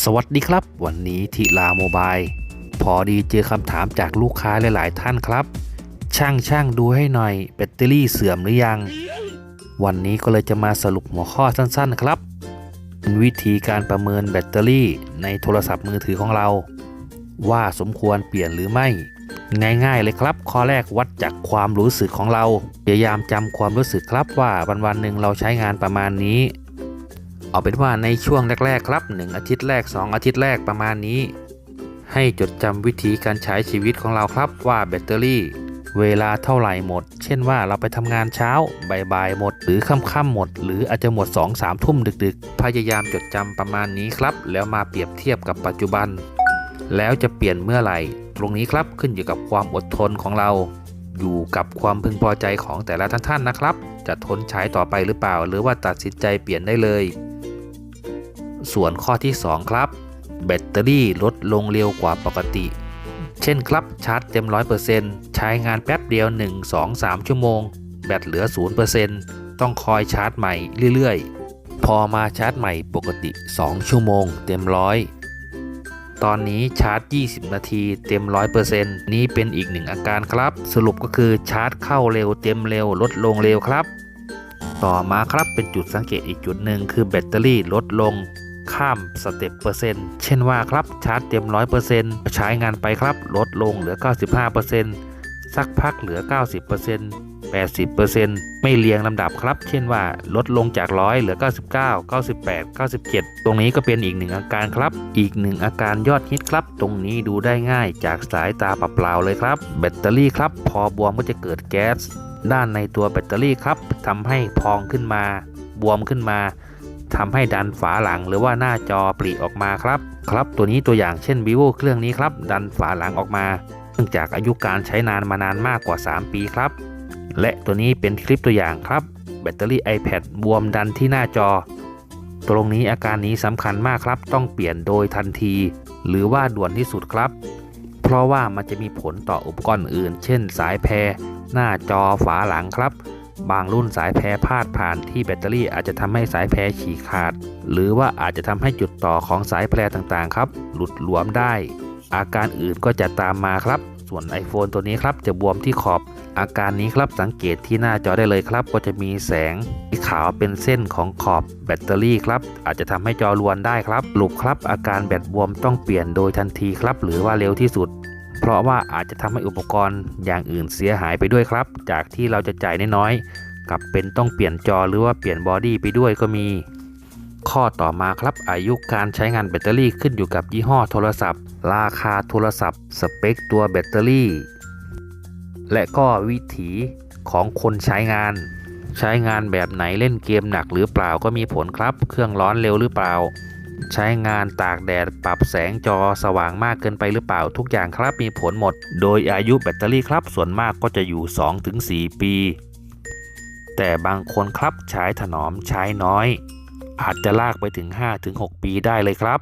สวัสดีครับ วันนี้ทิลาโมบายพอดีเจอคำถามจากลูกค้าหลาย ๆ ท่านครับ ช่างช่างดูให้หน่อยแบตเตอรี่เสื่อมหรือยัง วันนี้ก็เลยจะมาสรุปหัวข้อสั้น ๆ ครับ วิธีการประเมินแบตเตอรี่ในโทรศัพท์มือถือของเรา ว่าสมควรเปลี่ยนหรือไม่ ง่าย ๆ เลยครับ ข้อแรกวัดจากความรู้สึกของเราพยายามจำความรู้สึกครับว่าวันวันๆหนึ่งเราใช้งานประมาณนี้ เอาเป็นว่าในช่วงแรกๆครับ 1 อาทิตย์แรก 2 อาทิตย์แรกประมาณนี้ ให้จดจำวิธีการใช้ชีวิตของเราครับว่าแบตเตอรี่ เวลาเท่าไหร่หมด เช่นว่าเราไปทำงานเช้าบ่ายๆหมด หรือค่ำๆหมด หรืออาจจะหมด 2-3 ทุ่มดึกๆ พยายามจดจำประมาณนี้ครับ แล้วมาเปรียบเทียบกับปัจจุบัน แล้วจะเปลี่ยนเมื่อไหร่ ตรงนี้ครับขึ้นอยู่กับความอดทนของเรา อยู่กับความพึงพอใจของแต่ละท่านๆนะครับจะทนใช้ต่อไปหรือเปล่า หรือว่าตัดสินใจเปลี่ยนได้เลย ส่วนข้อที่ 2 ครับ แบตเตอรี่ลดลงเร็วกว่าปกติ เช่นครับชาร์จเต็ม 100%ใช้งานแป๊บเดียว 1 2 3 ชั่วโมง แบตเหลือ 0%ต้องคอยชาร์จใหม่เรื่อยๆ พอมาชาร์จใหม่ปกติ 2 ชั่วโมง เต็มร้อยตอนนี้ชาร์จ 20 นาทีเต็ม 100%นี้เป็นอีกหนึ่งอาการครับ สรุปก็คือชาร์จเข้าเร็วเต็มเร็วลดลงเร็วครับ ต่อมาครับเป็นจุดสังเกตอีกจุดหนึ่งคือแบตเตอรี่ลดลง ข้ามสเต็ปเปอร์เซ็นต์เช่นว่าครับชาร์จเต็ม 100%ใช้งานไปครับลดลงเหลือ 95%สักพักเหลือ 90% 80%ไม่เรียงลำดับครับ เช่นว่าลดลงจาก 100 เหลือ 99 98 97 ตรงนี้ก็เป็นอีกหนึ่งอาการครับ อีกหนึ่งอาการยอดฮิตครับ ตรงนี้ดูได้ง่ายจากสายตาเปล่าๆเลยครับ แบตเตอรี่ครับ พอบวมก็จะเกิดแก๊ส ด้านในตัวแบตเตอรี่ครับทำให้พองขึ้นมา บวมขึ้นมา ทำให้ดันฝาหลังหรือว่าหน้าจอปลีออกมาครับ ครับตัวนี้ตัวอย่างเช่น vivo เครื่องนี้ครับดันฝาหลังออกมา เนื่องจากอายุการใช้นานมานานมากกว่า 3 ปีครับ และตัวนี้เป็นคลิปตัวอย่างครับ แบตเตอรี่ iPad บวมดันที่หน้าจอ ตรงนี้อาการนี้สำคัญมากครับ ต้องเปลี่ยนโดยทันที หรือว่าด่วนที่สุดครับ เพราะว่ามันจะมีผลต่ออุปกรณ์อื่น เช่น สายแพรหน้าจอฝาหลังครับ บางรุ่นสายแพรพาดผ่านที่แบตเตอรี่อาจจะทำให้สายแพรฉีกขาด หรือว่าอาจจะทำให้จุดต่อของสายแพรต่างๆครับ หลุดหลวมได้ อาการอื่นก็จะตามมาครับ ส่วน iPhone ตัวนี้ครับจะบวมที่ขอบ อาการนี้ครับสังเกตที่หน้าจอได้เลยครับ ก็จะมีแสงสีขาวเป็นเส้นของขอบแบตเตอรี่ครับ อาจจะทำให้จอรวนได้ครับสรุปครับ อาการแบตบวมต้องเปลี่ยนโดยทันทีครับ หรือว่าเร็วที่สุด เพราะว่าอาจจะทำให้อุปกรณ์อย่างอื่นเสียหายไปด้วยครับ จากที่เราจะจ่ายน้อยๆกลับเป็นต้องเปลี่ยนจอหรือว่าเปลี่ยนบอดี้ไปด้วยก็มี ข้อต่อมาครับอายุการใช้งานแบตเตอรี่ขึ้นอยู่กับยี่ห้อโทรศัพท์ ราคาโทรศัพท์ สเปคตัวแบตเตอรี่ และก็วิถีของคนใช้งาน ใช้งานแบบไหนเล่นเกมหนักหรือเปล่าก็มีผลครับ เครื่องร้อนเร็วหรือเปล่า ใช้งานตากแดดปรับแสงจอสว่างมากเกินไปหรือเปล่าทุกอย่างครับมีผลหมด โดยอายุแบตเตอรี่ครับส่วนมากก็จะอยู่ 2-4 ปี แต่บางคนครับใช้ถนอมใช้น้อย อาจจะลากไปถึง 5-6 ปีได้เลยครับ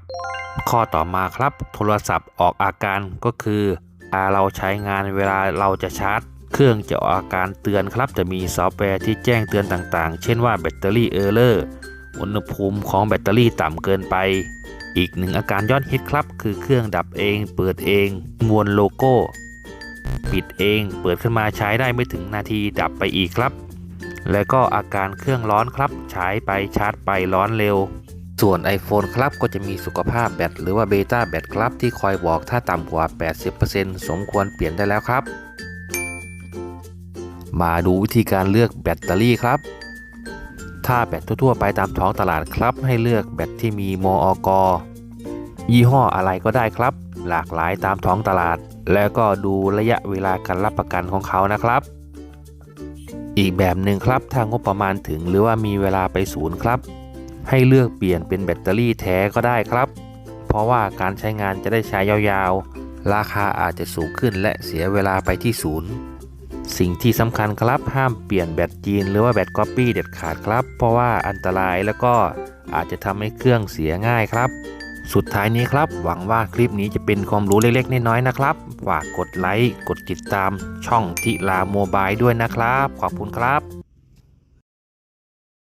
ข้อต่อมาครับ โทรศัพท์ออกอาการก็คือเราใช้งานเวลาเราจะชาร์จเครื่องจะออกอาการเตือนครับจะมีซอฟต์แวร์ที่แจ้งเตือนต่างๆ เช่นว่าแบตเตอรี่เออร์เลอร์ อุณหภูมิของแบตเตอรี่ต่ำเกินไป อีกหนึ่งอาการยอดฮิตครับ คือเครื่องดับเอง เปิดเอง มวนโลโก้ ปิดเอง เปิดขึ้นมาใช้ได้ไม่ถึงนาทีดับไปอีกครับ และก็อาการเครื่องร้อนครับใช้ไปชาร์จไปร้อนเร็ว ส่วน iPhone ครับก็จะมีสุขภาพแบตหรือว่าเบต้าแบตครับที่คอยบอกถ้าต่ำกว่า 80%สมควรเปลี่ยนได้แล้วครับ มาดูวิธีการเลือกแบตเตอรี่ครับ ถ้าแบตทั่วๆไปตามท้องตลาดครับ ให้เลือกแบตที่มีมอกยี่ห้ออะไรก็ได้ครับ หลากหลายตามท้องตลาด แล้วก็ดูระยะเวลาการรับประกันของเขานะครับ อีกแบบหนึ่งครับถ้างบประมาณถึงหรือว่ามีเวลาไปศูนย์ครับ ให้เลือกเปลี่ยนเป็นแบตเตอรี่แท้ก็ได้ครับ เพราะว่าการใช้งานจะได้ใช้ยาวๆ ราคาอาจจะสูงขึ้นและเสียเวลาไปที่ศูนย์ สิ่งที่สำคัญครับห้ามเปลี่ยนแบตจีน หรือว่าแบตก๊อปปี้เด็ดขาดครับ เพราะว่าอันตรายแล้วก็อาจจะทำให้เครื่องเสียง่ายครับ สุดท้ายนี้ครับ หวังว่าคลิปนี้จะเป็นความรู้เล็กๆ น้อยๆนะครับ ฝากกดไลค์กดติดตามช่องทิลาโมบายด้วยนะครับ ขอบคุณครับ